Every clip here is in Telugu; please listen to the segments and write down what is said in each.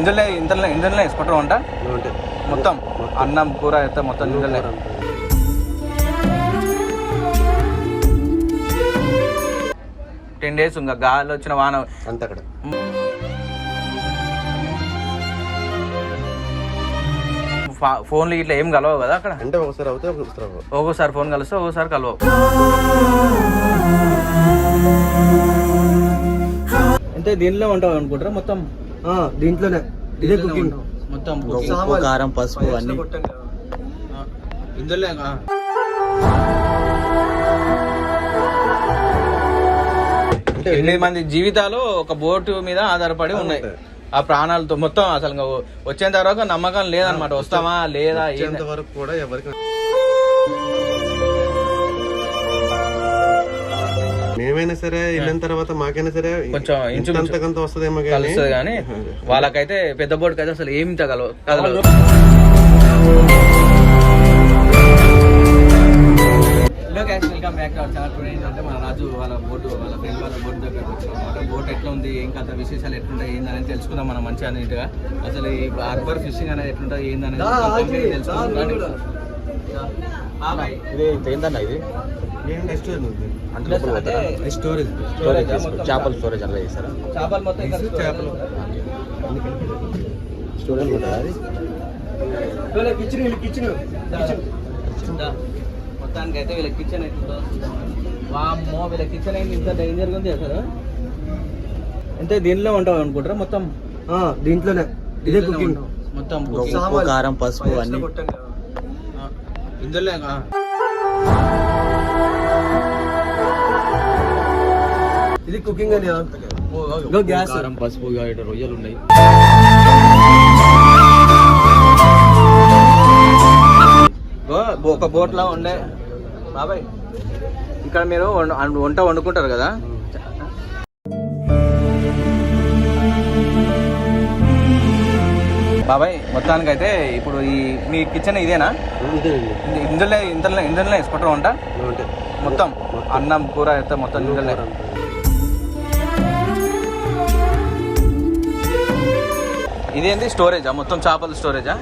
ఇందులో ఇందులో ఇందులో వేసుకుంటారు వంట అంటే మొత్తం అన్నం కూర అయితే మొత్తం ఇందులో టెన్ డేస్ ఇంకా గాలి వచ్చిన వాన. అంత అక్కడ. ఫోన్లు ఇట్లా ఏం కలవవు కదా అక్కడ? అంటే ఒకసారి అవ్వవు. ఒక్కోసారి ఫోన్ కలిస్తే ఒక్కోసారి కలవవు. అంటే దీనిలో ఉంటావు అనుకుంటారా? మొత్తం దీంట్లోనే. ఇదే కుకింగ్ మొత్తం ఉప్పు కారం పసుపు అన్ని. ఇందులో ఎనిమిది మంది జీవితాలు ఒక బోటు మీద ఆధారపడి ఉన్నాయి. ఆ ప్రాణాలతో మొత్తం అసలు వచ్చేంత వరకు నమ్మకం లేదనమాట వస్తామా లేదా వరకు కూడా ఎవరికి మేమైనా సరే వెళ్ళిన తర్వాత మాకైనా సరే కొంచెం ఇంచుమించు వస్తుందేమో కానీ కలుస్తుంది కానీ వాళ్ళకైతే పెద్ద బోటుకి అయితే అసలు ఏమి తగలవు guys welcome back to our channel today ఏంటంటే మన రాజు వాళ్ళ బోటు వాళ్ళ ఫ్రెండ్ వాళ్ళ వచ్చాం అనమాట బోట్ ఎట్లా ఉంది ఏం కథ విశేషాలు ఎట్లుంటాయి తెలుసుకుందాం మనం మంచిగా నీట్గా. అసలు ఈ హార్బర్ ఫిషింగ్ అనేది ఎట్లుంటుంది ఏందనేది తెలుసుకుందాం. ఇది ఏందన్న ఇది? ఏం రెస్టారెంట్ ఉంది? అంటే? స్టోరేజ్ స్టోరేజ్ చేపల స్టోరేజ్ అలా చేస్తారా? చేపలు మొత్తం చేపలు. స్టోరేజ్ ఉంటుందా అది? Kitchen kitchen. మొత్తానికి అయితే వీళ్ళ కిచెన్ ఎట్లుందో వామ్మో వీళ్ళ కిచెన్ ఏంటి ఇంత డేంజర్గా ఉంది అసలు. అంటే దీనిలో ఉంటావు అనుకుంటారా మొత్తం? దీంట్లోనే. ఇదే కుకింగ్ మొత్తం కారం పసుపు అన్ని. ఇందులో ఇది కుకింగ్ అని గ్యాస్. కారం పసుపు రొయ్యలు ఉన్నాయి. ఒక బోట్ లా ఉండే. బాబాయ్ ఇక్కడ మీరు వంట వండుకుంటారు కదా? బాబాయ్ మొత్తానికి అయితే ఇప్పుడు ఈ మీ కిచెన్ ఇదేనా? ఇందులో ఇందులో ఇందులో వేసుకుంటారు వంట? మొత్తం. అన్నం కూర అయితే మొత్తం ఇందులో ఇదేంటి స్టోరేజా మొత్తం చేపల స్టోరేజా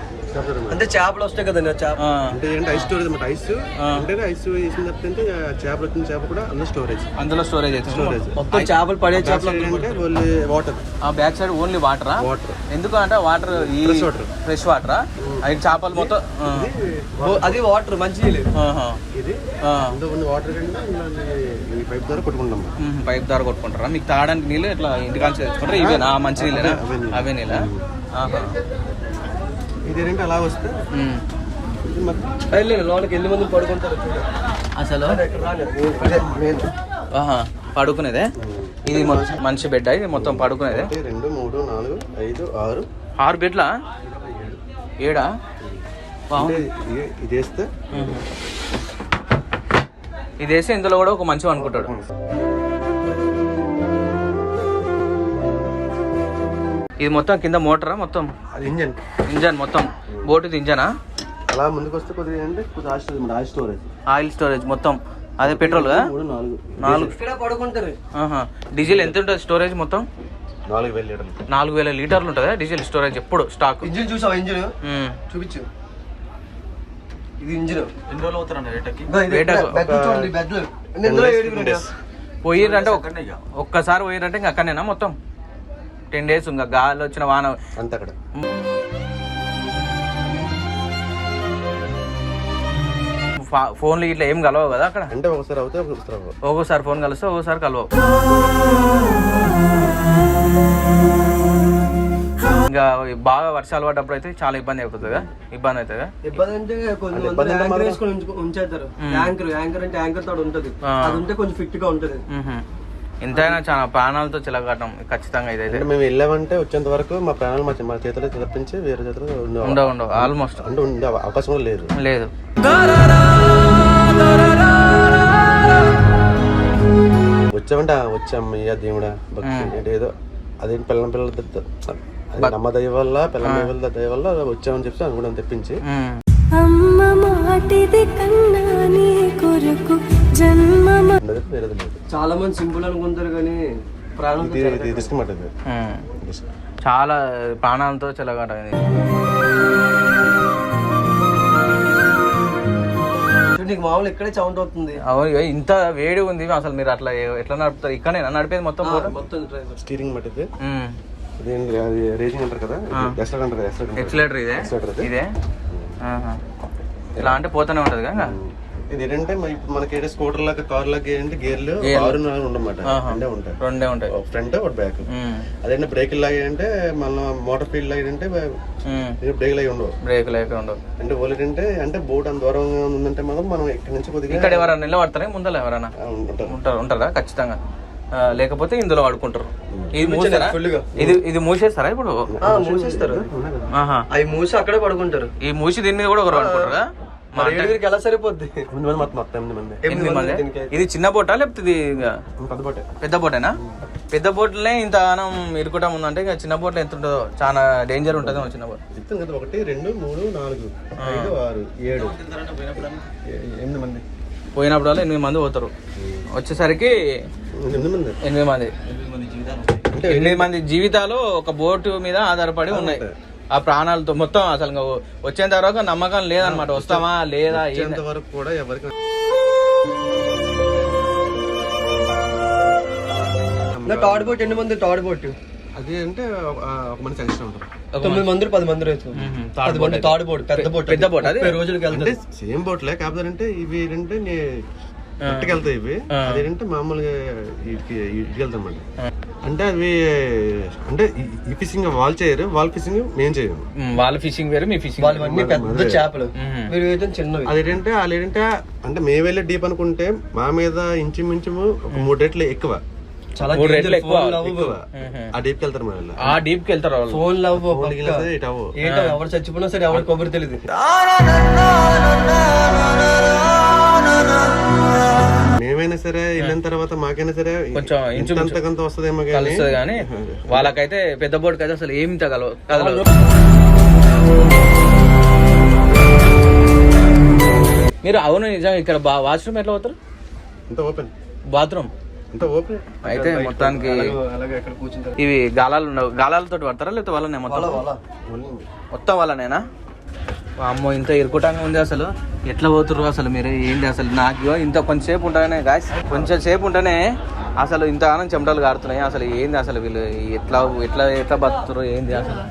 అంటే చేపలు వస్తాయి కదండి చేప అంటే ఐస్ స్టోరేజ్ ఐస్. అంటే ఐస్ వేసిన తర్వాత అంటే చేపలు వచ్చిన చేప కూడా అందులో స్టోరేజ్ అందులో స్టోరేజ్ అయితే. స్టోరేజ్ మొత్తం చేపలు పడే చేపలు అంటే ఓన్లీ వాటర్ ఆ బ్యాక్ సైడ్ ఓన్లీ వాటరా వాటర్ ఎందుకు అంటే వాటర్ ఈ. ఫ్రెష్ వాటరా అవి చేపలు మొత్తం అది వాటర్ మంచి. ఇది వాటర్ పైప్ ద్వారా కొట్టుకుంటాం పైప్ ద్వారా కొట్టుకుంటారా? మీకు తాగడానికి నీళ్ళు ఇట్లా ఇంటికాల్సి తెచ్చుకుంటారా? ఇవేనా? మంచి నీళ్ళేనా? అవే నీళ్ళు. ఇది అలా వస్తే లోనికి ఎన్ని మంది పడుకుంటారు అసలు? పడుకునేదే? ఇది మనిషి బెడ్ ఇది మొత్తం పడుకునేదే? రెండు మూడు నాలుగు ఐదు ఆరు. ఆరు బెడ్లా ఏడా? అంటే బాగుంది ఇది- ఇది వేస్తే ఇది వేసి ఇందులో కూడా ఒక మంచి అనుకుంటాడు. ఇది మొత్తం కింద మోటరా మొత్తం? అది ఇంజన్. ఇంజన్ మొత్తం. బోటుది ఇంజనా? అలా ముందుకు వస్తే కొద్దిగా ఏంటంటే కొద్దిగా oil storage oil storage. Oil storage మొత్తం. అదే పెట్రోల్ నాలుగు. నాలుగు. పడుకుంటారు. డీజిల్ ఎంత ఉంటుంది స్టోరేజ్ మొత్తం? నాలుగు వేలు లీటర్లు. నాలుగు వేల లీటర్లు ఉంటుందా డీజిల్ స్టోరేజ్ ఎప్పుడు? స్టాక్. ఇంజిన్ చూసావా ఇంజిన్. చూపించు. ఇది ఇంజిన్. ఎన్ని రోజులు అవుతారండి రేటకి? ఒక్క- ఒక్కసారి పోయిర్రంటే ఇంకా అక్కడనేనా మొత్తం? టెన్ డేస్ ఇంకా గాలి వచ్చిన వాన. అంత అక్కడ. ఫోన్లు ఇట్లా ఏం కలవవు కదా అక్కడ? అంటే ఒకసారి అవుతాయి ఒకసారి. ఒక్కోసారి ఫోన్ కలిస్తే ఒక్కోసారి కలవవు. ఇంకా బాగా వర్షాలు పడ్డప్పుడు అయితే చాలా ఇబ్బంది అయిపోతుంది కదా? ఇబ్బంది అవుతుంది ఇబ్బంది అంటే యాంకర్ వేసుకొని ఉంచేస్తారు. యాంకర్ యాంకర్ అంటే యాంకర్ తోడు ఉంటది. అది ఉంటే కొంచెం ఫిట్గా ఉంటది. ఎంతైనా చాలా ప్రాణాలతో చిలకటం ఖచ్చితంగా ఇదైతే. అంటే మేము వెళ్ళామంటే వచ్చేంత వరకు మా ప్రాణాలు మా మా చేతిలో తప్పించి వేరే చేతిలో ఉండవు ఉండవు ఉండవు. ఆల్మోస్ట్ అంటే ఉండే అవ- అవకాశం కూడా లేదు. లేదు. వచ్చామంటే వచ్చాం అయ్యా దేవుడా భక్తి ఏదో అదేంటి పిల్లం పిల్లల అది నమ్మ దయ వల్ల పిల్లం పిల్లల దయ వల్ల వచ్చామని చెప్పి అనుకోవడం తెప్పించి. మ్మ్. అమ్మ మాటిది కన్నా నీ కొరకు చాలా మంది సింపుల్ అనుకుంటారు కానీ. చాలా ప్రాణాలతో చెలగాటమైంది చూడు, నీకు మామూలు ఇక్కడే సౌండ్ అవుతుంది. అవును ఇంత వేడి ఉంది అసలు మీరు అట్లా ఎట్లా నడుపుతారు? ఇక్కడనే నడిపేది మొత్తం? మొత్తం డ్రైవర్ స్టీరింగ్ అది రేసింగ్ అంటారు కదా? ఎక్సలేటర్ ఇదే? ఇది. ఇట్లా అంటే పోతూనే ఉంటది కదా ఇది ఏంటంటే మన- ఇప్పుడు మనకి ఏంటంటే స్కూటర్ లాగా కార్ లాగా ఏంటంటే గేర్లు గేర్లు. ఆరు నాలుగు ఉండమాట. రెండే ఉంటాయి. రెండే ఉంటాయి. ఒక ఫ్రంట్ ఒక బ్యాక్. అదేంటే బ్రేక్ లాగా అంటే మళ్ళీ మోటార్ ఫీల్డ్ లాగా అంటే. బ్రేక్ లాగా ఉండవు. బ్రేక్ లేక ఉండవు. అంటే ఓన్లీ అంటే అంటే బోట్ అంత దూరంగా ఉందంటే మాత్రం మనం ఇక్కడ నుంచి కొద్దిగా ఇక్కడ ఎవరైనా నిలబడతారా? ముందర ఎవరైనా? ఉంటారు. ఉంటారు ఖచ్చితంగా. లేకపోతే ఇందులో వాడుకుంటారు ఇది మూసారా? ఇది ఇది మూసేస్తారా ఇప్పుడు? ఆ, మూసేస్తారు. అవి మూసి అక్కడే పడుకుంటారు. ఈ మూసి దీని మీద కూడా ఒకరు అనుకుంటారా మరి ఏడుగురికి ఎలా సరిపోద్ది? ఎనిమిది మంది మొత్తం మొత్తం ఎనిమిది మంది. ఎనిమిది మంది? దీనికి ఇది చిన్న బోటా లేకపోతే ఇది పెద్ద బోటే. పెద్ద బోటేనా? పెద్ద బోట్లనే ఇంత ఆనం ఇరుకుటం ఉందంటే ఇక చిన్న బోట్లో ఎంత ఉంటుందో చాలా డేంజర్ ఉంటుంది చిన్న బోట్. చెప్తాను కదా ఒకటి రెండు మూడు నాలుగు ఐదు ఆరు ఏడు. ఎనిమిది మంది. పోయినప్పుడు వల్ల ఎనిమిది మంది పోతారు. వచ్చేసరికి ఎనిమిది మంది. ఎనిమిది మంది. ఎనిమిది మంది జీవితాలు. ఒక బోటు మీద ఆధారపడి ఉన్నాయి. ఆ ప్రాణాలతో మొత్తం అసలు ఇంకా వచ్చేంత వరకు నమ్మకం లేదనమాట వస్తామా లేదా వచ్చేంత వరకు కూడా ఎవరికి నా టాడ్ బోట్ ఎన్ని మంది టాడ్ బోట్? అది అంటే ఒక మనిషి ఎక్స్ట్రా ఉంటారు తొమ్మిది మంది. పది మంది రైతు మంది తాడు బోట్ పెద్ద బోట్ పెద్ద boat అది? రోజులకి సేమ్ బోట్లే కాకపోతే అంటే ఇవి ఏంటంటే ఇంటికి వెళ్తాయి ఇవి. అదేంటంటే మామూలుగా ఇంటికి వెళ్తాం అన్నమాట అంటే అవి అంటే ఈ- ఫిషింగ్ వాళ్ళు చేయరు వాళ్ళ ఫిషింగ్ మేము చేయము. వాళ్ళ ఫిషింగ్ వేరు మీ ఫిషింగ్ వాళ్ళు అన్ని పెద్ద చేపలు. మీరు అయితే చిన్నవి. అదేంటంటే వాళ్ళు ఏంటంటే అంటే మేము వెళ్ళే డీప్ అనుకుంటే మా మీద ఇంచుమించు ఒక మూడు రెట్లు ఎక్కువ. చాలా మూడు రెట్లు ఎక్కువ. ఆ డీప్కి వెళ్తారు మా వాళ్ళు. ఆ డీప్కి వెళ్తారు వాళ్ళు. Phone love. ఏంటో ఎవరు చచ్చిపోయినా సరే ఎవరు కొబ్బరి తెలియదు సరే వెళ్ళిన తర్వాత మాకైనా సరే కొంచెం ఇంచుమించు వస్తుందేమో కానీ కలుస్తుంది కానీ వాళ్ళకైతే పెద్ద బోర్డుకి అయితే అసలు ఏం తగలవు కదలవు మీరు అవును నిజంగా ఇక్కడ బా వాష్రూమ్ ఎట్లా పోతారు? ఇంత ఓపెన్. బాత్రూమ్? ఇంత ఓపెన్. అయితే మొత్తానికి ఇవి గాలాలు ఉండవు. గాలాలతో పడతారా లేకపోతే వాళ్ళనే మొత్తం? మొత్తం వాళ్ళనేనా? అమ్మో ఇంత ఇరుకుటంగా ఉంది అసలు. ఎట్లా పోతుర్రు అసలు మీరు? ఏంటి అసలు? నాకు ఇంత కొంచెంసేపు ఉంటేనే గాయస్ కొంచెం సేపు ఉంటేనే అసలు ఇంత ఆనందం చెమటలు కారుతున్నాయి. అసలు ఏంది అసలు వీళ్ళు? ఎట్లా ఎట్లా ఎట్లా బతుకుతారు ఏంది అసలు?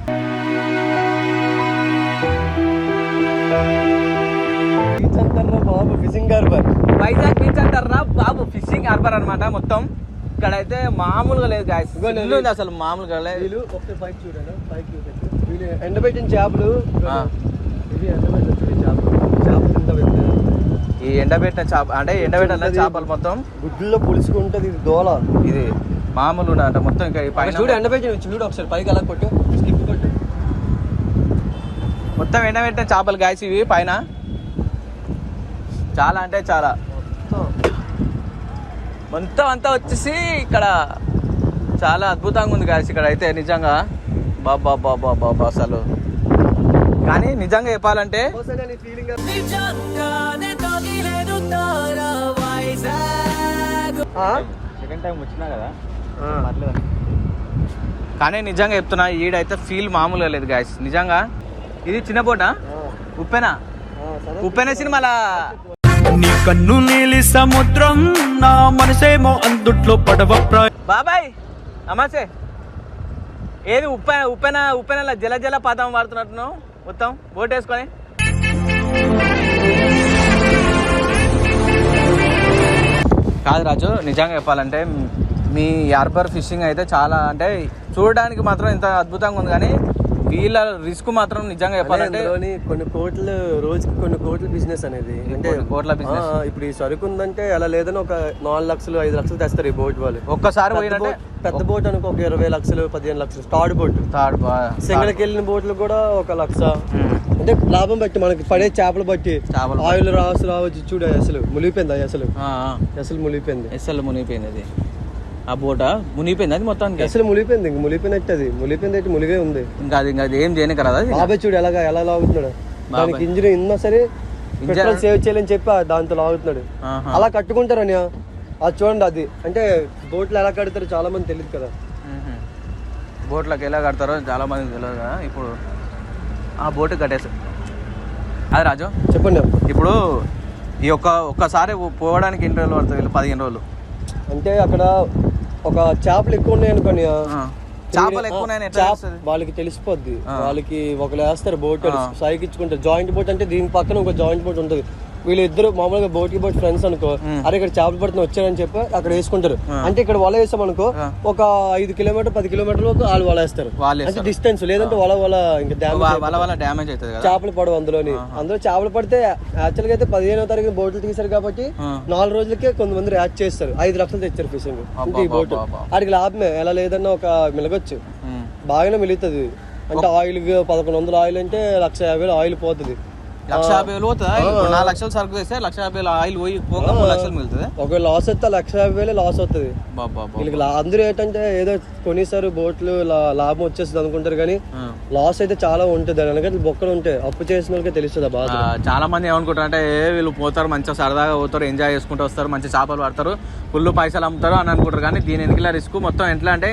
బాబు ఫిషింగ్ హార్బర్. వైజాగ్ బీచ్ అంటారా బాబు ఫిషింగ్ హార్బర్ అనమాట మొత్తం. ఇక్కడైతే మామూలుగా లేదు గాయస్ అసలు మామూలుగా లేదు. వీళ్ళు ఒకసారి పైకి చూడండి పైకి ఎండబెట్టిన చేపలు. ఇవి చేపలు ఈ ఎండబెట్టిన చేప అంటే ఎండబెట్టిన చేపలు మొత్తం గుడ్లలో పులుసుకుంటది ఇది దోల. ఇది మామూలు అంటే మొత్తం ఇక్కడ ఈ పైన చూడు ఎండబెట్టిన చూడు ఒకసారి పైకి అలా కొట్టు స్లిప్ కొట్టు. మొత్తం ఎండబెట్టిన చేపలు గాయస్ ఇవి పైన. చాలా అంటే చాలా. మొత్తం. అంతా వచ్చేసి ఇక్కడ చాలా అద్భుతంగా ఉంది గాయస్ ఇక్కడ అయితే నిజంగా. బాబా బాబా బాబా అసలు. కానీ నిజంగా చెప్పాలంటే ఫీలింగ్ సెకండ్ టైం వచ్చినా కదా? కానీ నిజంగా చెప్తున్నా ఈడైతే ఫీల్ మామూలుగా లేదు గాయస్ నిజంగా? ఇది చిన్న బోటా? ఉప్పెనా? ఉప్పెన సినిమాలా? నీ కన్ను నీలి సముద్రం నా మనసేమో అందుట్లో పడవ బాబాయ్ నమస్తే. ఏది ఉప్పె ఉప్పెన ఉప్పెనలా జల జల పాతం వాడుతున్నట్టున్నావు? మొత్తం బోట్ వేసుకొని. కాదు రాజు నిజంగా చెప్పాలంటే మీ హార్బర్ ఫిషింగ్ అయితే చాలా అంటే చూడడానికి మాత్రం ఇంత అద్భుతంగా ఉంది కానీ వీళ్ళ రిస్క్ మాత్రం నిజంగా చెప్పాలంటే అందులోని కొన్ని కోట్లు రోజుకి కొన్ని కోట్ల బిజినెస్ అనేది. అంటే కోట్ల. ఆ, ఇప్పుడు ఈ సరుకు ఉందంటే అలా లేదని ఒక నాలుగు లక్షలు ఐదు లక్షలు తెస్తారు ఈ బోట్ వాళ్ళు. ఒక్కసారి పెద్ద పోయినంటే బోట్ పెద్ద బోట్ అనుకో ఒక ఇరవై లక్షలు పదిహేను లక్షలు తాడు బోట్. థర్డ్ సింగల్కి వెళ్ళిన బోట్లు కూడా ఒక లక్ష. అంటే లాభం బట్టి మనకి పడే చేపలు బట్టి. ఆయిల్ రావచ్చు రావచ్చు చూడు అసలు మునిగిపోయింది అసలు. అసలు మునిగిపోయింది. ఎస్ఎల్ మునిగిపోయింది అది. ఆ బోట? మునిగిపోయింది అది మొత్తానికి? అసలు మునిగిపోయింది ఇంక మునిగిపోయినట్టు అది మునిగిపోయింది మునిగే ఉంది. ఇంకా అది ఇంకా అది ఏం చేయనికి రాదు అది? బాబాయ్ చూడు ఎలాగా ఎలా లాగుతున్నాడు దానికి ఇంజిన్ ఉన్నా సరే పెట్రోల్ సేవ్ చేయాలని చెప్పి దాంతో లాగుతున్నాడు. అలా కట్టుకుంటారని అది చూడండి అది. అంటే బోట్లు ఎలా కడతారు చాలా మంది తెలియదు కదా. బోట్లకు ఎలా కడతారో చాలా మందికి తెలియదు కదా. ఇప్పుడు ఆ బోట్ కట్టేసి. అది రాజు. చెప్పండి ఇప్పుడు ఈ ఒక్క ఒక్కసారి పోవడానికి ఎన్ని రోజులు పడుతుంది వీళ్ళు? పదిహేను రోజులు. అంటే అక్కడ ఒక చేపలు ఎక్కువ ఉన్నాయి అనుకోని. చేపలు ఎక్కువ? వాళ్ళకి తెలిసిపోద్ది. వాళ్ళకి ఒకరు వేస్తారు బోట్ ఆ. సాయికిచ్చుకుంటారు జాయింట్ బోట్ అంటే దీని పక్కన ఒక జాయింట్ బోట్ ఉంటుంది వీళ్ళిద్దరు మామూలుగా బోట్కి బోట్ ఫ్రెండ్స్ అనుకో. అరే ఇక్కడ చేపలు పడుతున్న వచ్చారని చెప్పి అక్కడ వేసుకుంటారు. అంటే ఇక్కడ వల వేసాం అనుకో. ఒక ఐదు కిలోమీటర్ పది కిలోమీటర్ల వరకు వాళ్ళు వల వేస్తారు. అంటే. డిస్టెన్స్ లేదంటే వల వల ఇంకా డ్యామేజ్ అవుతుంది. చేపలు పడవు అందులోని. అందులో చేపలు పడితే యాక్చువల్గా అయితే పదిహేనో తారీఖు బోట్లు తీశారు కాబట్టి. నాలుగు రోజులకే కొంతమంది యాడ్ చేస్తారు. ఐదు లక్షలు తెచ్చారు ఫిషింగ్ అంటే ఈ బోట్. ఆడికి లాభమే. ఎలా లేదన్నా ఒక మిలగొచ్చు. బాగానే మిలుగుతుంది. అంటే ఆయిల్ పదకొండు వందల ఆయిల్ అంటే లక్ష యాభై వేలు ఆయిల్ పోతుంది. లక్ష యాభై వేలు ఇప్పుడు నాలుగు లక్షలు సరుకు తెస్తే లక్ష యాభై వేలు ఆయిల్ పోయి పోగా మూడు లక్షలు మిగులుతుంది. ఒక లాస్ వస్తే లక్ష యాభై వేలు లాస్ అవుతుంది వీళ్ళకి అందరూ ఏంటంటే ఏదో కొనేసారు బోట్లు లాభం వచ్చేస్తుంది అనుకుంటారు కానీ లాస్ అయితే చాలా ఉంటుంది. వెనకాల బొక్కలు ఉంటాయి అప్పు చేసిన వాళ్ళకే తెలుస్తుంది బాధ. చాలా మంది ఏమనుకుంటారు అంటే ఏ వీళ్ళు పోతారు మంచిగా సరదాగా పోతారు ఎంజాయ్ చేసుకుంటూ వస్తారు మంచి చేపలు పడతారు ఫుల్ పైసలు అమ్ముతారు అని అనుకుంటారు. కానీ దీని వెనకాల రిస్క్ మొత్తం ఎట్లా అంటే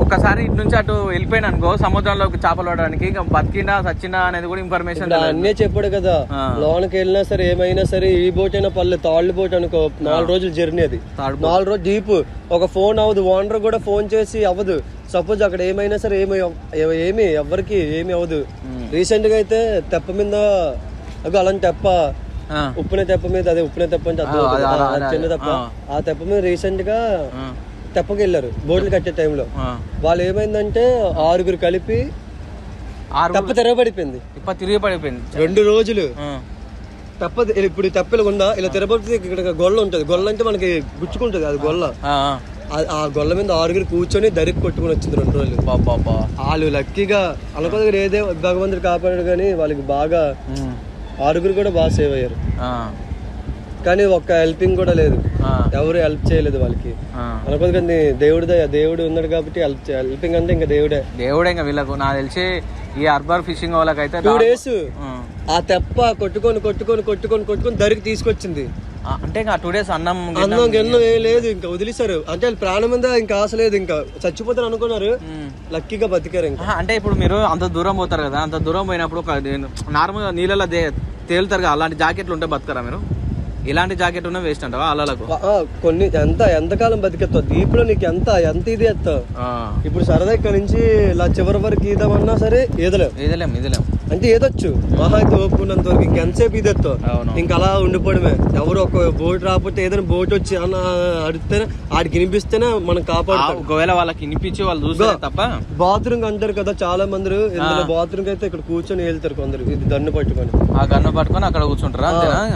ఒక్కసారి ఇటు నుంచి అటు వెళ్ళిపోయిన అనుకో సముద్రంలోకి చేపలు పడడానికి బతికినా సచ్చినా అనేది కూడా ఇన్ఫర్మేషన్ అన్నే చెప్పాడు కదా. లోనకి వెళ్ళినా సరే ఏమైనా సరే ఈ బోట్ అయినా పర్లేదు తాళ్ళు బోట్ అనుకో నాలుగు రోజులు జర్నీ అది. నాలుగు రోజులు డీప్ ఒక ఫోన్ అవ్వదు ఓనర్ కూడా ఫోన్ చేసి అవ్వదు. సపోజ్ అక్కడ ఏమైనా సరే ఏమి ఏమి ఎవరికి ఏమి అవ్వదు. రీసెంట్గా అయితే తెప్ప మీద అలాంటి తెప్ప ఉప్పునే తెప్ప మీద అదే ఉప్పునే తెప్ప అంటే చిన్న. తెప్ప. ఆ. తెప్ప మీద రీసెంట్గా తెప్పకి వెళ్ళారు బోట్లు కట్టే టైంలో. వాళ్ళు ఏమైందంటే ఆరుగురు కలిపి తెప్ప తిరగబడిపోయింది ఇప్ప తిరిగి పడిపోయింది రెండు రోజులు. తెప్ప ఇప్పుడు ఈ తెప్ప ఇలా ఉందా? ఇలా తిరగబడితే ఇక్కడ గొల్ల ఉంటది. గొల్ల అంటే మనకి గుచ్చుకుంటది అది గొల్ల. ఆ, గొల్ల మీద ఆరుగురు కూర్చొని దరికి కొట్టుకుని వచ్చింది రెండు రోజులు. బాబా వాళ్ళు లక్కీగా అనుకోదగ్గర ఏదే భగవంతుడు కాపాడాడు కానీ వాళ్ళకి బాగా. ఆరుగురు కూడా బాగా సేవ్ అయ్యారు. కానీ ఒక్క హెల్పింగ్ కూడా లేదు. ఎవరు హెల్ప్ చేయలేదు వాళ్ళకి. అనుకోదు కానీ దేవుడు దేవుడు ఉన్నాడు కాబట్టి హెల్ప్ హెల్పింగ్ అంటే ఇంకా దేవుడే. దేవుడే ఇంకా వీళ్ళకు నాకు తెలిసి ఈ అర్బర్ ఫిషింగ్ వాళ్ళకైతే టూ డేస్ ఆ. తెప్ప కొట్టుకొని కొట్టుకొని కొట్టుకొని కొట్టుకొని దరికి తీసుకొచ్చింది. అంటే ఇంకా టూ డేస్ అన్నం అన్నం గిన్నం ఏం లేదు ఇంకా వదిలేశారు. అంటే వాళ్ళ ప్రాణం మీద ఇంకా ఆశ లేదు ఇంకా చచ్చిపోతారు అనుకున్నారు. లక్కీగా బతికారు ఇంకా. అంటే ఇప్పుడు మీరు అంత దూరం పోతారు కదా అంత దూరం పోయినప్పుడు ఒక నార్మల్ నీళ్ళలో తేలుతారు కదా అలాంటి జాకెట్లు ఉంటే బతకరా మీరు? ఇలాంటి జాకెట్ ఉన్నా వేస్ట్ అంటావా? అలలకు? కొన్ని ఎంత ఎంతకాలం బతికెత్తావు దీపులో నీకు ఎంత ఎంత ఇది ఎత్తావు ఇప్పుడు సరదా ఇక్కడ నుంచి ఇలా చివరి వరకు ఈదామన్నా సరే ఈదలేవు ఇదిలేం ఇదిలేం అంటే ఏదొచ్చు? మహా అయితే ఓపుకున్నంత వరకు ఇంకెంతసేపు అవును ఇంకా అలా ఉండిపోవడమే. ఎవరు ఒక బోట్ రాకపోతే ఏదైనా బోట్ వచ్చి అన్న అడిగితేనే ఆడికి వినిపిస్తేనే మనం ఆ, కాపాడుతాం ఒకవేళ వాళ్ళకి వినిపించి వాళ్ళు చూస్తే తప్ప? బాత్రూమ్ అంటారు కదా చాలా మంది ఇందులో బాత్రూమ్ అయితే ఇక్కడ కూర్చొని వెళ్తారు కొందరు. ఇది దన్ను పట్టుకొని. ఆ గన్ను పట్టుకొని అక్కడ కూర్చుంటారా?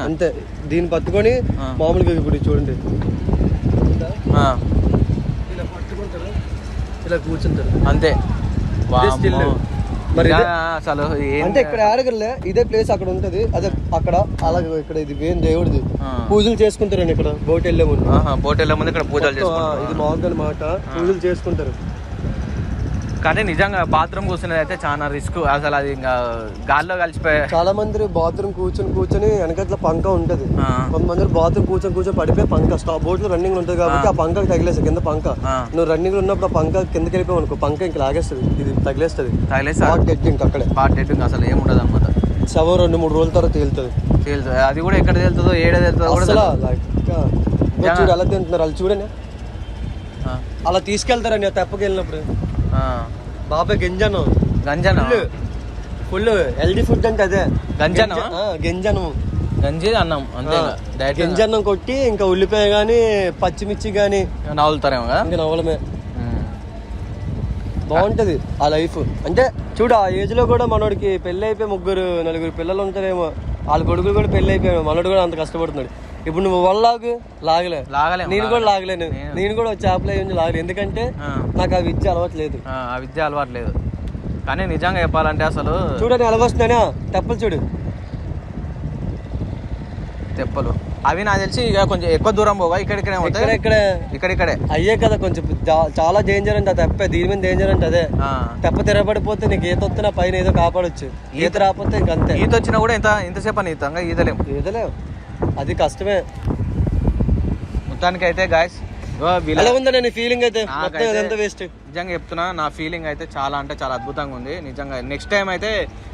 అంతే. దీన్ని పట్టుకొని మామూలుగా ఇప్పుడు చూడండి. ఇలా పట్టుకుంటారు. ఇలా కూర్చుంటారు. అంతే. మరి అసలు ఏం అంటే ఇక్కడ ఆడగలే ఇదే ప్లేస్ అక్కడ ఉంటది. అదే అక్కడ అలాగే ఇక్కడ ఇది మెయిన్ దేవుడిది. పూజలు చేసుకుంటారండి ఇక్కడ. బోట్ వెళ్ళే ముందు. బోట్ వెళ్ళే ముందు ఇక్కడ పూజలు ఇది మామూలు మాట పూజలు చేసుకుంటారు. కానీ నిజంగా బాత్రూమ్ కూర్చునేది అయితే చాలా రిస్క్. అసలు అది ఇంకా గాల్లో కలిసిపోయే చాలా మంది బాత్రూమ్ కూర్చొని కూర్చొని వెనకట్ల పంక ఉంటది. కొంతమంది బాత్రూమ్ కూర్చొని కూర్చొని పడిపోయి పంక స్టాప్ బోట్లో రన్నింగ్ ఉంటుంది కాబట్టి ఆ. పంక తగిలేసి కింద పంక. నువ్వు రన్నింగ్లో ఉన్నప్పుడు ఆ పంక కిందకి వెళ్ళిపోయి అనుకో పంక ఇంక లాగేస్తుంది ఇది తగిలేస్తుంది. తగిలేసి స్పాట్ డెడ్ ఇంక అక్కడే. స్పాట్ డెడ్ ఇంకా అసలు ఏం ఉండదు అనమాట. శవం రెండు మూడు రోజుల తర్వాత తేలుతుంది. తేలుతుంది. అది కూడా ఎక్కడ తేలుతుందో ఏడ తేలుతుందో కూడా చూడు ఎలా తింటున్నారు వాళ్ళు చూడండి అలా తీసుకెళ్తారని తెప్పకి వెళ్ళినప్పుడు. బాబాయ్ గంజనం. గంజన? ఫుల్ హెల్దీ ఫుడ్ అంటే అదే. గంజనం? గంజనం. గంజి అన్నం అంతే డైరెక్ట్ గంజన్నం కొట్టి ఇంకా ఉల్లిపాయ గానీ పచ్చిమిర్చి గానీ నవ్వులుతారేమో కదా? ఇంకా నవ్వలమే. బాగుంటది ఆ లైఫ్. అంటే చూడు ఆ ఏజ్లో కూడా మనోడికి పెళ్ళి అయిపోయి ముగ్గురు నలుగురు పిల్లలు ఉంటారేమో వాళ్ళ కొడుకులు కూడా పెళ్ళి అయిపోయాడు మనోడు కూడా అంత కష్టపడుతున్నాడు. ఇప్పుడు నువ్వు వల్లాగు లాగలే. లాగలేము నేను కూడా లాగలేను. నేను. కూడా చేపలు లాగలేదు ఎందుకంటే. నాకు ఆ విద్య అలవాటు లేదు. ఆ, విద్య అలవాటు లేదు. కానీ నిజంగా చెప్పాలంటే అసలు చూడని అలవస్తున్నానా తెప్పలు చూడు. తెప్పలు. అవి నాకు తెలిసి ఇక కొంచెం ఎక్కువ దూరం పోగా ఇక్కడిక్కడే ఇక్కడ పోతాయి? ఇక్కడ ఇక్కడిక్కడే అయ్యే కదా కొంచెం చాలా డేంజర్ అంటే తెప్ప. దీని మీద డేంజర్ అంటే అదే. తెప్ప తిరగబడిపోతే నీకు ఈత వస్తే నా పైన ఏదో కాపాడొచ్చు. ఈత రాకపోతే ఇంక అంతే. ఈత వచ్చినా కూడా ఎంత ఎంతసేపు అని ఈతంగా ఈతలేము ఈదలేవు అది కష్టమే. మొత్తానికి అయితే గాయస్ ఓ వీళ్ళ- ఎలా ఉందా నీ ఫీలింగ్ అయితే? మొత్తం వేస్ట్ నిజంగా చెప్తున్నా నా ఫీలింగ్ అయితే చాలా అంటే చాలా అద్భుతంగా ఉంది. నిజంగా నెక్స్ట్ టైం అయితే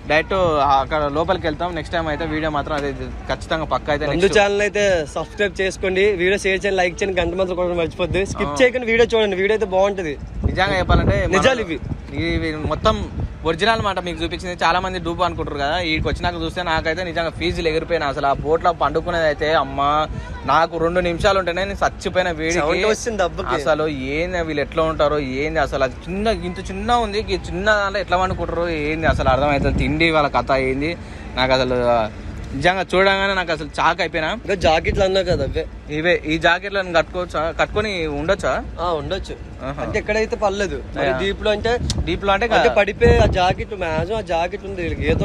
డైరెక్ట్ అక్కడ లోపలికి వెళ్తాం. నెక్స్ట్ టైం అయితే వీడియో మాత్రం అదే ఖచ్చితంగా పక్క అయితే ముందు next- ఛానల్ అయితే సబ్స్క్రైబ్ చేసుకోండి. వీడియో షేర్ చేయండి లైక్ చేయండి గంట మాత్రం కూడా మర్చిపోద్ది. స్కిప్ చేయకుండా వీడియో చూడండి. వీడియో అయితే బాగుంటది. నిజంగా చెప్పాలంటే నిజాలు ఇవి. ఇవి మొత్తం ఒరిజినల్ మాట మీకు చూపించింది. చాలా మంది డూపు అనుకుంటారు కదా. వీడికి వచ్చినాక చూస్తే నాకైతే నిజంగా ఫీజులు ఎగిరిపోయినా. అసలు ఆ బోట్లో పండుకునేది అయితే అమ్మా నాకు రెండు నిమిషాలు ఉంటేనే నేను చచ్చిపోయిన దెబ్బకి. అసలు ఏంది వీళ్ళు ఎట్లా ఉంటారో ఏంది? అసలు అది చిన్న ఇంత చిన్న ఉంది. చిన్న దాంట్లో ఎట్లా వండుకుంటారు ఏంది? అసలు అర్థమవుతుంది తిండి వాళ్ళ కథ ఏంది? నాకు అసలు నిజంగా చూడగానే నాకు అసలు చాక్ అయిపోయినా. ఇంకా జాకెట్లు అన్నా కదా అవే. ఇవే ఈ జాకెట్లను కట్టుకోవచ్చా? కట్టుకొని ఉండొచ్చా? ఆ, ఉండొచ్చు. ఆహా. అంటే ఎక్కడైతే పర్లేదు మరి యా. దీపులో అంటే డీప్లో అంటే అంటే పడిపోయి ఆ జాకెట్ మ్యాక్సిమం ఆ జాకెట్ ఉంది వీళ్ళకి. ఈత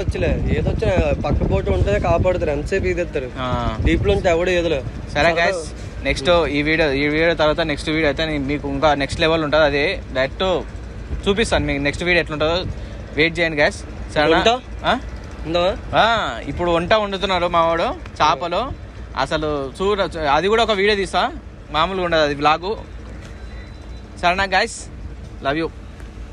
వచ్చిన పక్క పోటు ఉంటే కాపాడుతారు. ఎంతసేపు ఈదెత్తారు ఆ. డీప్లో ఉంటే ఎవడు ఈదలు సరే గైస్ నెక్స్ట్ ఈ వీడియో ఈ వీడియో తర్వాత నెక్స్ట్ వీడియో అయితే నేను మీకు ఇంకా నెక్స్ట్ లెవెల్ ఉంటుంది. అది డైరెక్ట్ చూపిస్తాను మీకు నెక్స్ట్ వీడియో ఎట్లుంటుందో. వెయిట్ చేయండి గైస్ సరేనా? వంట? ఆ? ఇప్పుడు వంట వండుతున్నారు మావాడు చేపలు. అసలు చూడ అది కూడా ఒక వీడియో తీస్తా. మామూలుగా ఉండదు అది బ్లాగు సరేనా గైస్ లవ్ యూ